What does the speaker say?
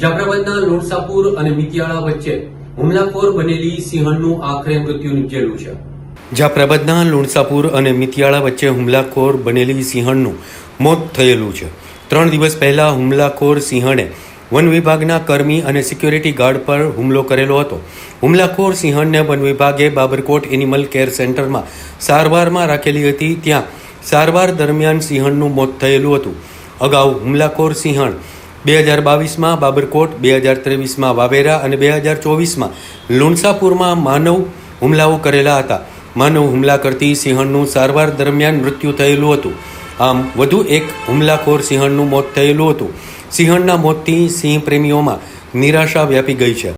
જાફરાબાદના લોણસાપુર અને મિતિયાળા વચ્ચે હુમલાખોર બનેલી સિંહણનું આખરે મૃત્યુ નીપજેલું છે. જાફરાબાદના લુણસાપુર અને મિતિયાળા વચ્ચે હુમલાખોર બનેલી સિંહણનું મોત થયેલું છે. ત્રણ દિવસ પહેલા હુમલાખોર સિંહણે વન વિભાગના કર્મી અને સિક્યોરિટી ગાર્ડ પર હુમલો કરેલો હતો. હુમલાખોર સિંહણને વન વિભાગે બાબરકોટ એનિમલ કેર સેન્ટરમાં સારવારમાં રાખેલી હતી. ત્યાં સારવાર દરમિયાન સિંહણનું મોત થયેલું હતું. અગાઉ હુમલાખોર સિંહણ બે હજાર બાવીસમાં બાબરકોટ, બે હજાર ત્રેવીસમાં વાવેરા અને બે હજાર ચોવીસમાં લુણસાપુરમાં માનવ હુમલાઓ કરેલા હતા. માનવ હુમલા કરતી સિંહણનું સારવાર દરમિયાન મૃત્યુ થયેલું હતું. આમ, વધુ એક હુમલાખોર સિંહણનું મોત થયેલું હતું. સિંહણના મોતથી સિંહ પ્રેમીઓમાં નિરાશા વ્યાપી ગઈ છે.